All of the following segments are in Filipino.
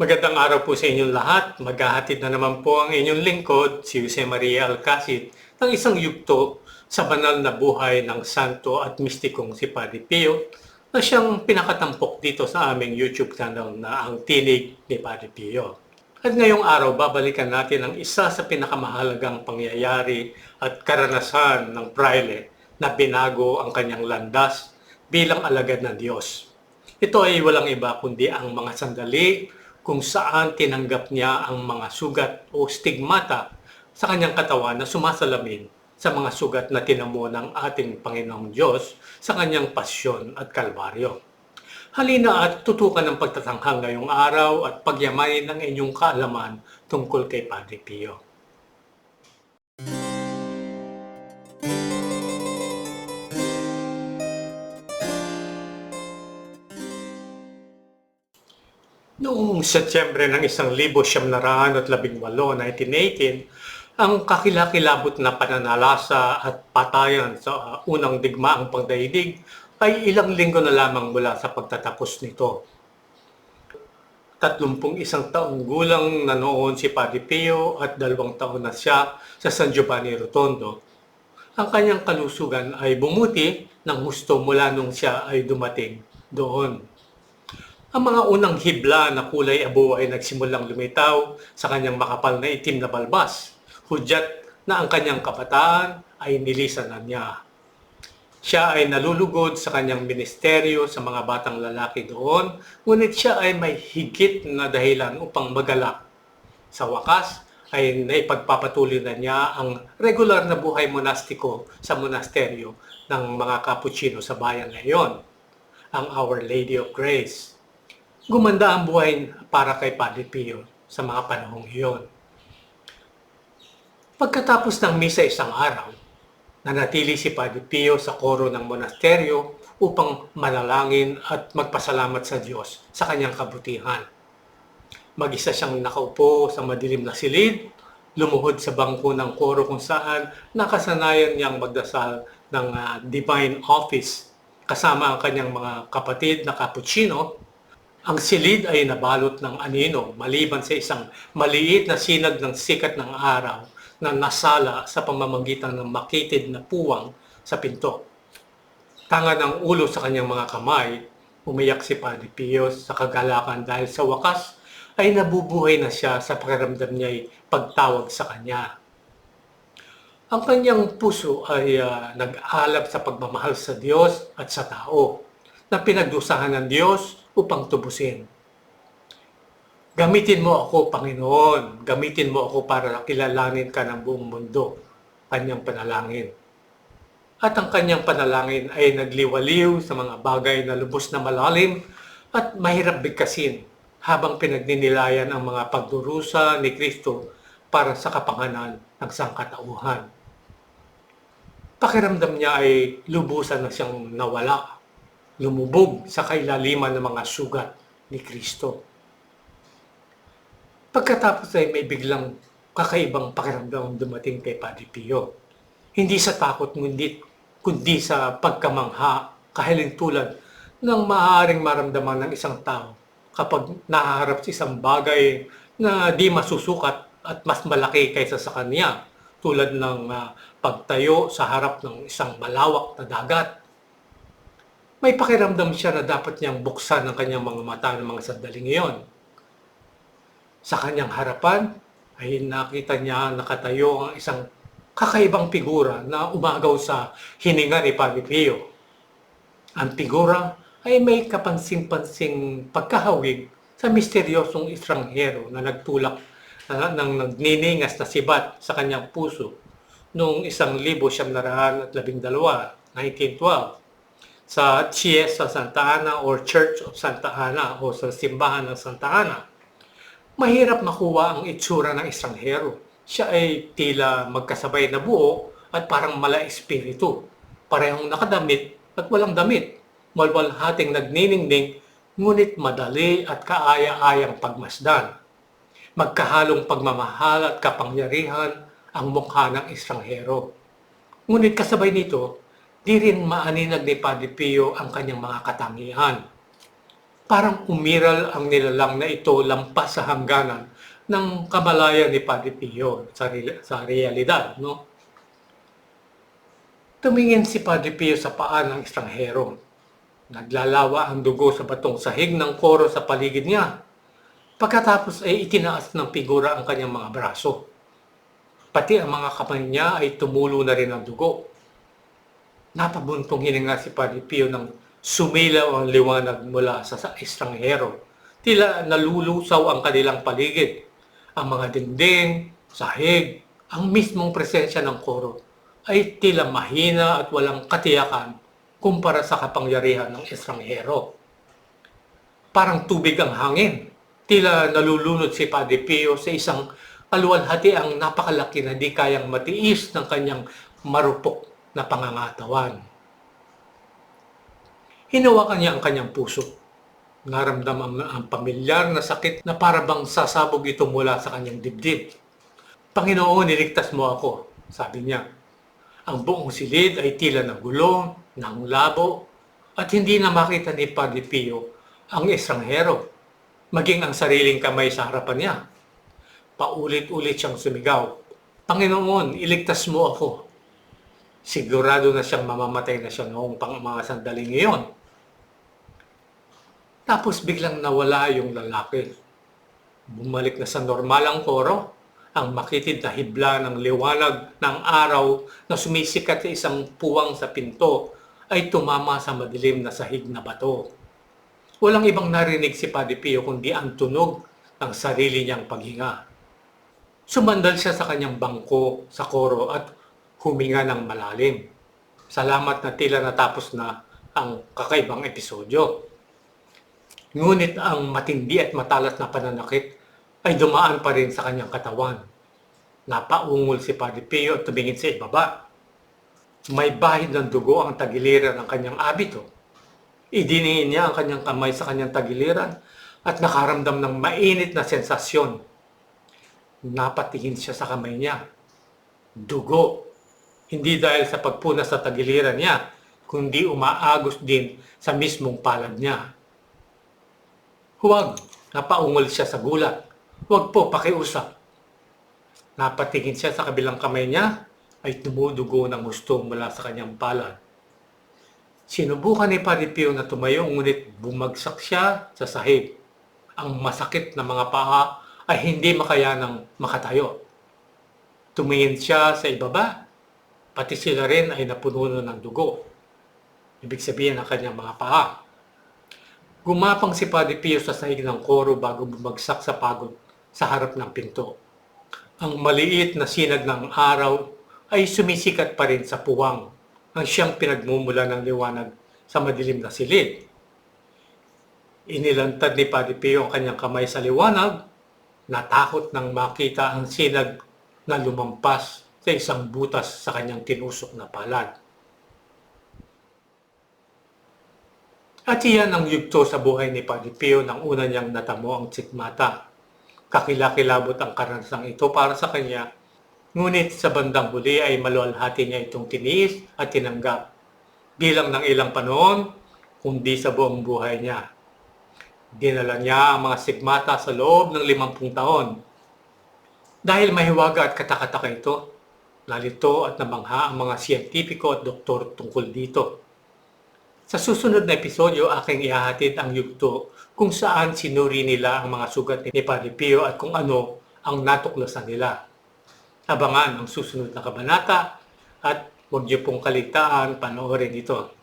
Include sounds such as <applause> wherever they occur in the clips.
Magandang araw po sa inyong lahat. Maghahatid na naman po ang inyong lingkod, si Jose Maria Alcacid, ng isang yugto sa banal na buhay ng santo at mistikong si Padre Pio na siyang pinakatampok dito sa aming YouTube channel na ang Tinig ni Padre Pio. At ngayong araw, babalikan natin ang isa sa pinakamahalagang pangyayari at karanasan ng Braille na binago ang kanyang landas bilang alagad ng Diyos. Ito ay walang iba kundi ang mga sandali kung saan tinanggap niya ang mga sugat o stigmata sa kanyang katawan na sumasalamin sa mga sugat na tinamo ng ating Panginoong Diyos sa kanyang pasyon at kalbaryo. Halina at tutukan ng pagtatanghal ngayong araw at pagyamanin ang inyong kaalaman tungkol kay Padre Pio. Noong Setyembre ng 1918, 1918, ang kakilakilabot na pananalasa at patayan sa uh, unang digmaang pagdaigdig ay ilang linggo na lamang mula sa pagtatapos nito. Tatlumpung isang taong gulang na noon si Padre Pio at dalawang taon na siya sa San Giovanni Rotondo. Ang kanyang kalusugan ay bumuti ng husto mula nung siya ay dumating doon. Ang mga unang hibla na kulay abo ay nagsimulang lumitaw sa kanyang makapal na itim na balbas. Hudyat na ang kanyang kabataan ay nilisan na niya. Siya ay nalulugod sa kanyang ministeryo sa mga batang lalaki doon, ngunit siya ay may higit na dahilan upang magalak. Sa wakas, ay naipagpapatuloy na niya ang regular na buhay monastiko sa monasteryo ng mga Capuchino sa bayan na iyon, ang Our Lady of Grace gumanda ang buhay para kay Padre Pio sa mga panahong iyon. Pagkatapos ng misa isang araw, nanatili si Padre Pio sa koro ng monasteryo upang manalangin at magpasalamat sa Diyos sa kanyang kabutihan. Mag-isa siyang nakaupo sa madilim na silid, lumuhod sa bangko ng koro kung saan nakasanayan niyang magdasal ng ah, divine office kasama ang kanyang mga kapatid na cappuccino ang silid ay nabalot ng anino maliban sa isang maliit na sinag ng sikat ng araw na nasala sa pamamagitan ng makitid na puwang sa pinto. Tanga ng ulo sa kanyang mga kamay, umiyak si Padre Pio sa kagalakan dahil sa wakas ay nabubuhay na siya sa pakiramdam niya'y pagtawag sa kanya. Ang kanyang puso ay ah, nag-alab sa pagmamahal sa Diyos at sa tao na pinagdusahan ng Diyos upang tubusin. Gamitin mo ako, Panginoon. Gamitin mo ako para kilalanin ka ng buong mundo. Kanyang panalangin. At ang kanyang panalangin ay nagliwaliw sa mga bagay na lubos na malalim at mahirap bigkasin habang pinagninilayan ang mga pagdurusa ni Kristo para sa kapanganan ng sangkatauhan. Pakiramdam niya ay lubusan na siyang nawala lumubog sa kailaliman ng mga sugat ni Kristo. Pagkatapos ay may biglang kakaibang pakiramdam dumating kay Padre Pio. Hindi sa takot ngunit kundi sa pagkamangha kahiling tulad ng maaaring maramdaman ng isang tao kapag nahaharap sa isang bagay na di masusukat at mas malaki kaysa sa kanya tulad ng ah, pagtayo sa harap ng isang malawak na dagat may pakiramdam siya na dapat niyang buksan ang kanyang mga mata ng mga sandaling iyon. Sa kanyang harapan ay nakita niya nakatayo ang isang kakaibang figura na umagaw sa hininga ni Padre Pio. Ang figura ay may kapansing-pansing pagkahawig sa misteryosong estranghero na nagtulak na, ng nagniningas na sibat sa kanyang puso noong isang libo siyam naraan at labing dalawa, 1912 sa Chiesa Santa Ana or Church of Santa Ana o sa simbahan ng Santa Ana. Mahirap makuha ang itsura ng estranghero. Siya ay tila magkasabay na buo at parang mala espiritu. Parehong nakadamit at walang damit. Malwalhating nagniningning ngunit madali at kaaya-ayang pagmasdan. Magkahalong pagmamahal at kapangyarihan ang mukha ng estranghero. Ngunit kasabay nito, di rin maaninag ni Padre Pio ang kanyang mga katangian. Parang umiral ang nilalang na ito lampas sa hangganan ng kamalayan ni Padre Pio sa, sa realidad. No? Tumingin si Padre Pio sa paa ng estranghero. Naglalawa ang dugo sa batong sahig ng koro sa paligid niya. Pagkatapos ay itinaas ng figura ang kanyang mga braso. Pati ang mga kamay niya ay tumulo na rin ang dugo. Napabuntong hininga si Padre Pio nang sumilaw ang liwanag mula sa, sa estranghero. Tila nalulusaw ang kanilang paligid. Ang mga dingding, sahig, ang mismong presensya ng koro ay tila mahina at walang katiyakan kumpara sa kapangyarihan ng estranghero. Parang tubig ang hangin. Tila nalulunod si Padre Pio sa isang kaluwalhati ang napakalaki na di kayang matiis ng kanyang marupok na pangangatawan. Hinawakan niya ang kanyang puso. Naramdaman ang pamilyar na sakit na parabang sasabog ito mula sa kanyang dibdib. Panginoon, niligtas mo ako, sabi niya. Ang buong silid ay tila ng gulo, ng labo, at hindi na makita ni Padre Pio ang estranghero, maging ang sariling kamay sa harapan niya. Paulit-ulit siyang sumigaw, Panginoon, iligtas mo ako. Sigurado na siyang mamamatay na siya noong pang mga sandaling iyon. Tapos biglang nawala yung lalaki. Bumalik na sa normal ang koro, ang makitid na hibla ng liwanag ng araw na sumisikat sa isang puwang sa pinto ay tumama sa madilim na sahig na bato. Walang ibang narinig si Padre Pio kundi ang tunog ng sarili niyang paghinga. Sumandal siya sa kanyang bangko sa koro at huminga ng malalim. Salamat na tila natapos na ang kakaibang episodyo. Ngunit ang matindi at matalas na pananakit ay dumaan pa rin sa kanyang katawan. Napaungol si Padre Pio at tumingin sa ibaba. May bahid ng dugo ang tagiliran ng kanyang abito. Idiniin niya ang kanyang kamay sa kanyang tagiliran at nakaramdam ng mainit na sensasyon. Napatingin siya sa kamay niya. Dugo. Hindi dahil sa pagpunas sa tagiliran niya, kundi umaagos din sa mismong palad niya. Huwag, napaungol siya sa gulat. Huwag po, pakiusap. Napatingin siya sa kabilang kamay niya, ay tumudugo ng gusto mula sa kanyang palad. Sinubukan ni Padre Pio na tumayo, ngunit bumagsak siya sa sahig. Ang masakit na mga paa ay hindi makayanang makatayo. Tumingin siya sa ibaba, pati sila rin ay napuno ng dugo. Ibig sabihin ng kanyang mga paa. Gumapang si Padre Pio sa sahig ng koro bago bumagsak sa pagod sa harap ng pinto. Ang maliit na sinag ng araw ay sumisikat pa rin sa puwang ang siyang pinagmumula ng liwanag sa madilim na silid. Inilantad ni Padre Pio ang kanyang kamay sa liwanag, natakot nang makita ang sinag na lumampas sa isang butas sa kanyang tinusok na palad. At iyan ang yugto sa buhay ni Padre Pio nang una niyang natamo ang tsikmata. Kakilakilabot ang karanasang ito para sa kanya, ngunit sa bandang huli ay maluwalhati niya itong tiniis at tinanggap. Bilang ng ilang panahon, kundi sa buong buhay niya. Dinala niya ang mga sigmata sa loob ng limampung taon. Dahil mahiwaga at katakataka ito, nalito at namangha ang mga siyentipiko at doktor tungkol dito. Sa susunod na episodyo, aking ihahatid ang yugto kung saan sinuri nila ang mga sugat ni Padre Pio at kung ano ang natuklasan nila. Abangan ang susunod na kabanata at huwag niyo pong kaligtaan panoorin ito.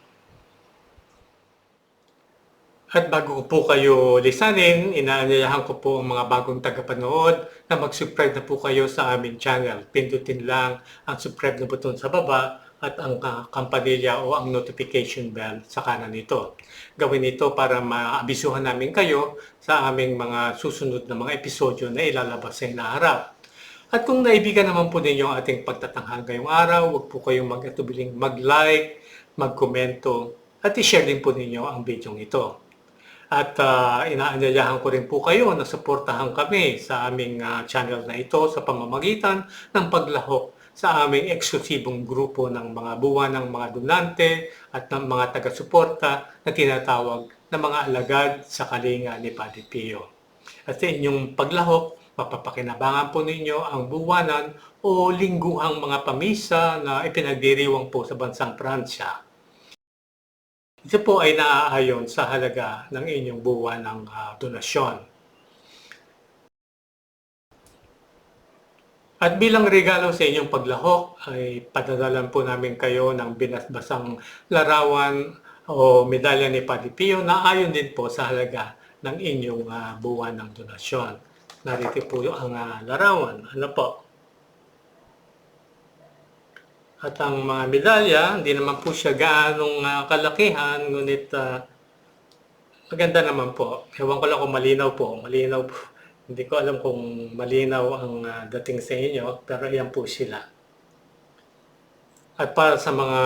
At bago ko po kayo lisanin, inaanyayahan ko po ang mga bagong tagapanood na mag-subscribe na po kayo sa aming channel. Pindutin lang ang subscribe na button sa baba at ang kampanilya o ang notification bell sa kanan nito. Gawin ito para maabisuhan namin kayo sa aming mga susunod na mga episodyo na ilalabas sa inaharap. At kung naibigan naman po ninyo ang ating pagtatanghal ngayong araw, huwag po kayong mag-atubiling mag-like, mag-komento, at i-share din po ninyo ang video ito. At uh, inaanyayahan ko rin po kayo na suportahan kami sa aming uh, channel na ito sa pamamagitan ng paglahok sa aming eksklusibong grupo ng mga buwan ng mga donante at ng mga taga-suporta na tinatawag ng mga alagad sa kalinga ni Padre Pio. At sa inyong paglahok, mapapakinabangan po ninyo ang buwanan o lingguhang mga pamisa na ipinagdiriwang po sa bansang Pransya. Ito po ay naaayon sa halaga ng inyong buwan ng ah, donasyon. At bilang regalo sa inyong paglahok ay padadalan po namin kayo ng binasbasang larawan o medalya ni Padre Pio na ayon din po sa halaga ng inyong ah, buwan ng donasyon. Narito po ang ah, larawan. Ano po? At ang mga medalya, hindi naman po siya gaanong ah, kalakihan, ngunit ah, maganda naman po. Ewan ko lang kung malinaw po. Malinaw po. <laughs> Hindi ko alam kung malinaw ang ah, dating sa inyo, pero yan po sila. At para sa mga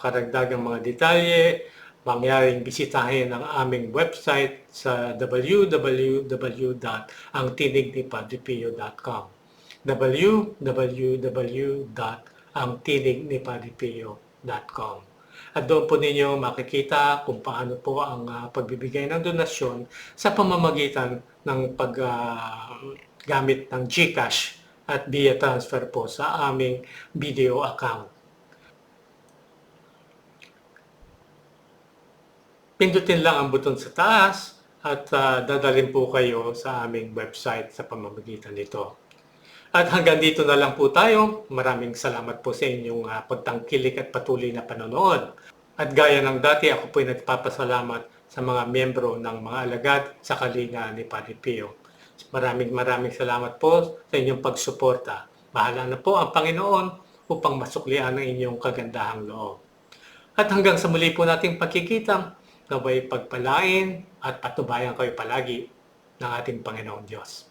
karagdagang mga detalye, mangyaring bisitahin ang aming website sa www.angtinignipadripio.com www.angtinignipadripio.com At doon po ninyo makikita kung paano po ang ah, pagbibigay ng donasyon sa pamamagitan ng paggamit ng GCash at via transfer po sa aming video account. Pindutin lang ang buton sa taas at ah, dadalhin po kayo sa aming website sa pamamagitan nito. At hanggang dito na lang po tayo. Maraming salamat po sa inyong ah, pagtangkilik at patuloy na panonood. At gaya ng dati, ako po ay nagpapasalamat sa mga miyembro ng mga alagad sa kalinga ni Padre Pio. Maraming maraming salamat po sa inyong pagsuporta. Bahala na po ang Panginoon upang masuklian ang inyong kagandahang loob. At hanggang sa muli po nating pagkikita, naway pagpalain at patubayan kayo palagi ng ating Panginoon Diyos.